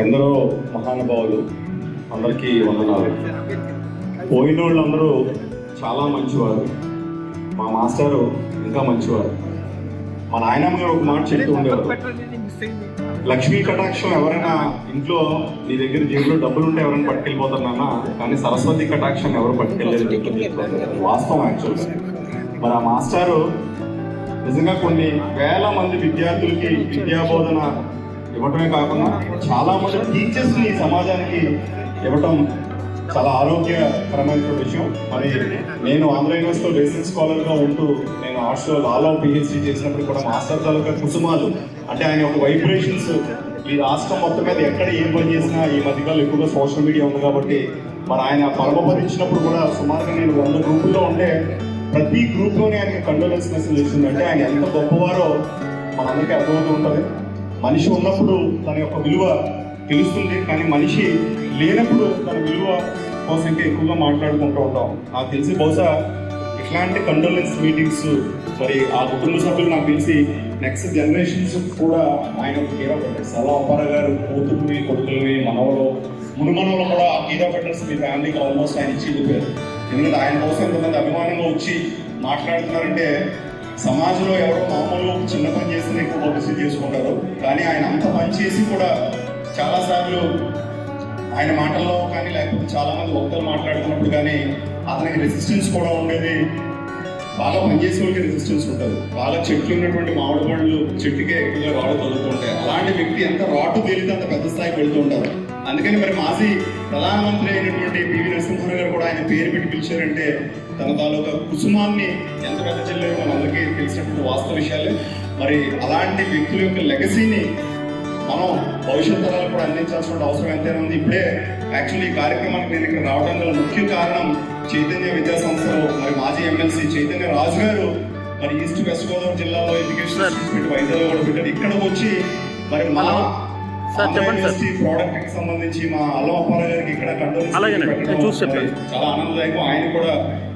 ఎందరో మహానుభావులు అందరికీ వందనాలు. పోయిన వాళ్ళందరూ చాలా మంచివారు. మా మాస్టారు ఇంకా మంచివారు. మా నాయనమ్మ గారు ఒక మాట చెప్తూ ఉండేవారు. లక్ష్మీ కటాక్షం ఎవరైనా ఇంట్లో నీ దగ్గర జేబులో డబ్బులు ఉంటే ఎవరైనా పట్టుకెళ్ళిపోతారు నాన్న కానీ సరస్వతి కటాక్షం ఎవరు పట్టుకెళ్ళలేదు వాస్తవం యాక్చువల్గా. మరి ఆ మాస్టారు నిజంగా కొన్ని వేల మంది విద్యార్థులకి విద్యాబోధన ఇవ్వటమే కాకుండా చాలా మంది టీచర్స్ ఈ సమాజానికి ఇవ్వటం చాలా ఆరోగ్యకరమైన విషయం. మరి నేను ఆంధ్ర యూనివర్సిటీలో రెసిడెన్స్ స్కాలర్గా ఉంటూ నేను హాస్టల్ లాలో పిహెచ్డి చేసినప్పుడు కూడా మాస్టర్ తాలూకా కుసుమాలు. అంటే ఆయన ఒక వైబ్రేషన్స్ ఈ రాష్ట్రం మొత్తం మీద ఎక్కడ ఏం పని చేసినా ఈ మధ్యకాలం ఎక్కువగా సోషల్ మీడియా ఉంది కాబట్టి మరి ఆయన పరమపదించినప్పుడు కూడా సుమారుగా నేను వంద గ్రూపుల్లో ఉంటే ప్రతి గ్రూప్లోనే ఆయన కండోలెన్స్ మెసేజ్ వచ్చిందంటే అంటే ఆయన ఎంత గొప్పవారో మనందరికీ అర్థమవుతూ ఉంటుంది. మనిషి ఉన్నప్పుడు తన యొక్క విలువ తెలుస్తుంది కానీ మనిషి లేనప్పుడు తన విలువ కోసం ఇంకా ఎక్కువగా మాట్లాడుకుంటూ ఉంటాం. నాకు తెలిసి బహుశా ఇట్లాంటి కండోలెన్స్ మీటింగ్స్ మరి ఆ కుటుంబ సభ్యులు నాకు తెలిసి నెక్స్ట్ జనరేషన్స్ కూడా ఆయన హీరో పెట్టారు. సలా అప్పారా గారు కూతుర్ని కొడుకుల్ని మనవలు మునుమనవలు కూడా ఆ కీరా పెట్టర్స్ మీ ఫ్యామిలీకి ఆల్మోస్ట్ ఆయన ఇచ్చి వెళ్ళిపోయారు ఎందుకంటే ఆయన కోసం ఎంతమంది అభిమానంగా వచ్చి మాట్లాడుతున్నారంటే సమాజంలో ఎవరో మామూలు చేస్తే చేసుకుంటారు కానీ ఆయన అంత పనిచేసి కూడా చాలా సార్లు ఆయన మాటల్లో కానీ లేకపోతే చాలా మంది వక్తలు మాట్లాడుతున్నప్పుడు కానీ అతనికి రెసిస్టెన్స్ కూడా ఉండేది. బాగా పనిచేసే వాళ్ళకి రెసిస్టెన్స్ ఉంటుంది. బాగా చెట్లు ఉన్నటువంటి మామిడి పండ్లు చెట్టుకే ఎక్కువగా రాడు తగులుతుంటాయి. అలాంటి వ్యక్తి ఎంత రాటు తేలితే అంత పెద్ద స్థాయికి వెళ్తూ ఉంటారు. అందుకని మరి మాజీ ప్రధానమంత్రి అయినటువంటి పివి నరసింహారావు గారు కూడా ఆయన పేరు పెట్టి పిలిచారంటే తన తాలూకా కుసుమాన్ని ఎంత పెద్ద చెల్లెలు మనందరికీ తెలిసినటువంటి వాస్తవ విషయాలే. మరి అలాంటి వ్యక్తుల యొక్క లెగసీని మనం భవిష్యత్ తరాలకు కూడా అందించాల్సిన అవసరం ఎంతైనా ఉంది. ఇప్పుడే యాక్చువల్లీ ఈ కార్యక్రమానికి నేను ఇక్కడ రావడం గల ముఖ్య కారణం చైతన్య విద్యా సంస్థలో మరి మాజీ ఎమ్మెల్సీ చైతన్య రాజు గారు మరి ఈస్ట్ వెస్ట్ గోదావరి జిల్లాలో ఎడ్యుకేషన్ ఇన్స్టిట్యూట్ వైజాగ్ కూడా పెట్టారు. ఇక్కడికి వచ్చి మరి మన సార్. ప్రోడక్ట్కి సంబంధించి మా అల్లం అప్పారావు గారికి ఇక్కడ కండోలెన్స్ చాలా ఆనందదాయకం. ఆయన కూడా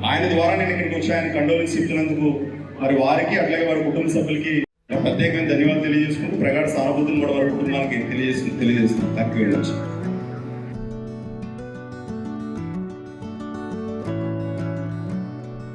ఆయన ద్వారా నేను ఇక్కడికి వచ్చి ఆయన కండోలెన్స్ ఇచ్చినందుకు మరి వారికి అట్లాగే వారి కుటుంబ సభ్యులకి ప్రత్యేకంగా ధన్యవాదాలు తెలియజేసుకుంటూ ప్రగాఢ సానుభూతిని కూడా వారి కుటుంబానికి తెలియజేస్తుంది తెలియజేస్తుంది థ్యాంక్ యూ వెరీ మచ్.